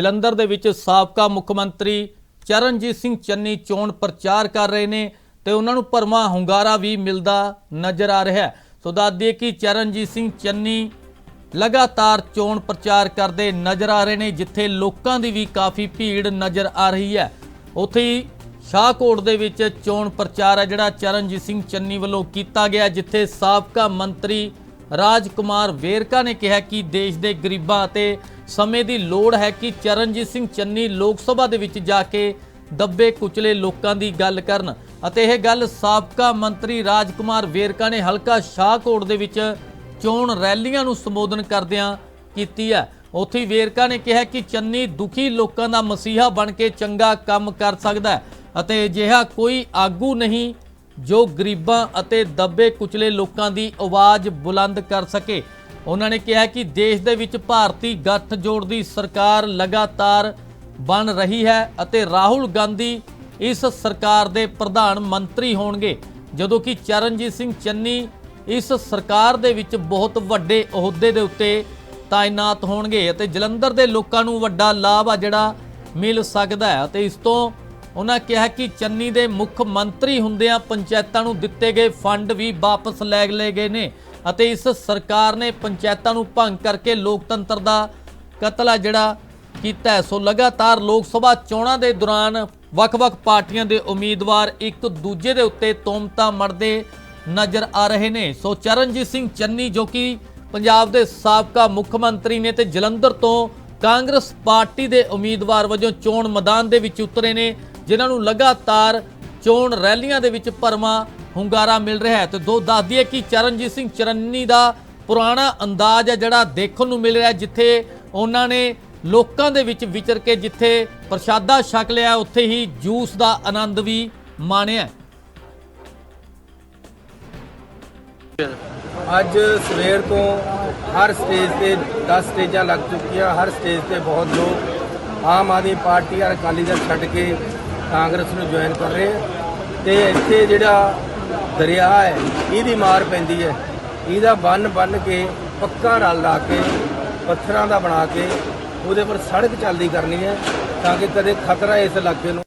ਜਲੰਧਰ ਦੇ ਵਿੱਚ ਸਾਬਕਾ ਮੁੱਖ ਮੰਤਰੀ ਚਰਨਜੀਤ ਸਿੰਘ ਚੰਨੀ ਚੋਣ ਪ੍ਰਚਾਰ ਕਰ ਰਹੇ ਨੇ ਤੇ ਉਹਨਾਂ ਨੂੰ ਭਰਮਾ ਹੁੰਗਾਰਾ ਵੀ ਮਿਲਦਾ ਨਜ਼ਰ ਆ ਰਿਹਾ ਹੈ। ਸੋ ਦੱਸ ਕਿ ਚਰਨਜੀਤ ਸਿੰਘ ਚੰਨੀ ਲਗਾਤਾਰ ਚੋਣ ਪ੍ਰਚਾਰ ਕਰਦੇ ਨਜ਼ਰ ਆ ਰਹੇ ਨੇ, ਜਿੱਥੇ ਲੋਕਾਂ ਦੀ ਵੀ ਕਾਫੀ ਭੀੜ ਨਜ਼ਰ ਆ ਰਹੀ ਹੈ। ਉੱਥੇ ਹੀ ਸ਼ਾਹਕੋਟ ਦੇ ਵਿੱਚ ਚੋਣ ਪ੍ਰਚਾਰ ਹੈ, ਜਿਹੜਾ ਚਰਨਜੀਤ ਸਿੰਘ ਚੰਨੀ ਵੱਲੋਂ ਕੀਤਾ ਗਿਆ, ਜਿੱਥੇ ਸਾਬਕਾ ਮੰਤਰੀ ਰਾਜਕੁਮਾਰ ਵੇਰਕਾ ਨੇ ਕਿਹਾ ਕਿ ਦੇਸ਼ ਦੇ ਗਰੀਬਾਂ ਅਤੇ ਸਮੇਂ ਦੀ ਲੋੜ ਹੈ ਕਿ ਚਰਨਜੀਤ ਸਿੰਘ ਚੰਨੀ ਲੋਕ ਸਭਾ ਦੇ ਵਿੱਚ ਜਾ ਕੇ ਦੱਬੇ ਕੁਚਲੇ ਲੋਕਾਂ ਦੀ ਗੱਲ ਕਰਨ ਅਤੇ ਇਹ ਗੱਲ ਸਾਬਕਾ ਮੰਤਰੀ ਰਾਜਕੁਮਾਰ ਵੇਰਕਾ ਨੇ ਹਲਕਾ ਸ਼ਾਹਕੋਟ ਦੇ ਵਿੱਚ ਚੋਣ ਰੈਲੀਆਂ ਨੂੰ ਸੰਬੋਧਨ ਕਰਦਿਆਂ ਕੀਤੀ ਹੈ। ਉੱਥੇ ਵੇਰਕਾ ਨੇ ਕਿਹਾ ਕਿ ਚੰਨੀ ਦੁਖੀ ਲੋਕਾਂ ਦਾ ਮਸੀਹਾ ਬਣ ਕੇ ਚੰਗਾ ਕੰਮ ਕਰ ਸਕਦਾ ਹੈ ਅਤੇ ਅਜਿਹਾ ਕੋਈ ਆਗੂ ਨਹੀਂ ਜੋ ਗਰੀਬਾਂ ਅਤੇ ਦੱਬੇ ਕੁਚਲੇ ਲੋਕਾਂ ਦੀ ਆਵਾਜ਼ ਬੁਲੰਦ ਕਰ ਸਕੇ। ਉਹਨਾਂ ਨੇ ਕਿਹਾ ਕਿ ਦੇਸ਼ ਦੇ ਵਿੱਚ ਭਾਰਤੀ ਗੱਠਜੋੜ ਦੀ ਸਰਕਾਰ ਲਗਾਤਾਰ ਬਣ ਰਹੀ ਹੈ ਅਤੇ ਰਾਹੁਲ ਗਾਂਧੀ ਇਸ ਸਰਕਾਰ ਦੇ ਪ੍ਰਧਾਨ ਮੰਤਰੀ ਹੋਣਗੇ, ਜਦੋਂ ਕਿ ਚਰਨਜੀਤ ਸਿੰਘ ਚੰਨੀ ਇਸ ਸਰਕਾਰ ਦੇ ਵਿੱਚ ਬਹੁਤ ਵੱਡੇ ਅਹੁਦੇ ਦੇ ਉੱਤੇ ਤਾਇਨਾਤ ਹੋਣਗੇ ਅਤੇ ਜਲੰਧਰ ਦੇ ਲੋਕਾਂ ਨੂੰ ਵੱਡਾ ਲਾਭ ਆ ਜਿਹੜਾ ਮਿਲ ਸਕਦਾ ਹੈ ਅਤੇ ਇਸ ਤੋਂ ਉਹਨਾਂ ਕਿਹਾ ਕਿ ਚੰਨੀ ਦੇ ਮੁੱਖ ਮੰਤਰੀ ਹੁੰਦਿਆਂ ਪੰਚਾਇਤਾਂ ਨੂੰ ਦਿੱਤੇ ਗਏ ਫੰਡ ਵੀ ਵਾਪਸ ਲੈ ਲਏ ਗਏ ਨੇ ਅਤੇ ਇਸ ਸਰਕਾਰ ਨੇ ਪੰਚਾਇਤਾਂ ਨੂੰ ਭੰਗ ਕਰਕੇ ਲੋਕਤੰਤਰ ਦਾ ਕਤਲ ਆ ਜਿਹੜਾ ਕੀਤਾ ਹੈ। ਸੋ ਲਗਾਤਾਰ ਲੋਕ ਸਭਾ ਚੋਣਾਂ ਦੇ ਦੌਰਾਨ ਵੱਖ-ਵੱਖ ਪਾਰਟੀਆਂ ਦੇ ਉਮੀਦਵਾਰ ਇੱਕ ਦੂਜੇ ਦੇ ਉੱਤੇ ਤੋਮਤਾ ਮਰਦੇ ਨਜ਼ਰ ਆ ਰਹੇ ਨੇ ਸੋ ਚਰਨਜੀਤ ਸਿੰਘ ਚੰਨੀ ਜੋ ਕਿ ਪੰਜਾਬ ਦੇ ਸਾਬਕਾ ਮੁੱਖ ਮੰਤਰੀ ਨੇ ਤੇ ਜਲੰਧਰ ਤੋਂ ਕਾਂਗਰਸ ਪਾਰਟੀ ਦੇ ਉਮੀਦਵਾਰ ਵਜੋਂ ਚੋਣ ਮੈਦਾਨ ਦੇ ਵਿੱਚ ਉਤਰੇ ਨੇ ਜਿਨ੍ਹਾਂ ਨੂੰ ਲਗਾਤਾਰ ਚੋਣ ਰੈਲੀਆਂ ਦੇ ਵਿੱਚ ਭਰਮਾ ਹੁੰਗਾਰਾ ਮਿਲ ਰਿਹਾ ਹੈ। ਤੇ ਦੋ ਦੱਸ ਦਈਏ ਕਿ ਚਰਨਜੀਤ ਸਿੰਘ ਚਰੰਨੀ ਦਾ ਪੁਰਾਣਾ ਅੰਦਾਜ਼ ਹੈ, ਜਿਹੜਾ ਦੇਖਣ ਨੂੰ ਮਿਲ ਰਿਹਾ ਜਿੱਥੇ ਉਹਨਾਂ ਨੇ ਲੋਕਾਂ ਦੇ ਵਿੱਚ ਵਿਚਰ ਕੇ ਜਿੱਥੇ ਪ੍ਰਸ਼ਾਦਾ ਛਕ ਲਿਆ, ਉੱਥੇ ਹੀ ਜੂਸ ਦਾ ਆਨੰਦ ਵੀ ਮਾਣਿਆ ਅੱਜ ਸਵੇਰ ਤੋਂ ਹਰ ਸਟੇਜ ਤੇ 10 ਸਟੇਜਾਂ ਲੱਗ ਚੁੱਕੀਆਂ, ਹਰ ਸਟੇਜ ਤੇ ਬਹੁਤ ਲੋਕ ਆਮ ਆਦਮੀ ਪਾਰਟੀ ਔਰ ਅਕਾਲੀ ਦਲ ਛੱਡ ਕੇ ਕਾਂਗਰਸ ਨੂੰ ਜੁਆਇਨ ਕਰ ਰਹੇ ਆ। ਤੇ ਇੱਥੇ ਜਿਹੜਾ ਦਰਿਆ ਹੈ, ਇਹਦੀ ਮਾਰ ਪੈਂਦੀ ਹੈ। ਇਹਦਾ ਬੰਨ ਬੰਨ ਕੇ ਪੱਕਾ ਰਲ ਲਾ ਕੇ, ਪੱਥਰਾਂ ਦਾ ਬਣਾ ਕੇ ਉਹਦੇ ਪਰ ਸੜਕ ਚੱਲਦੀ ਕਰਨੀ ਹੈ ਤਾਂ ਕਿ ਕਦੇ ਖਤਰਾ ਇਸ ਇਲਾਕੇ ਨੂੰ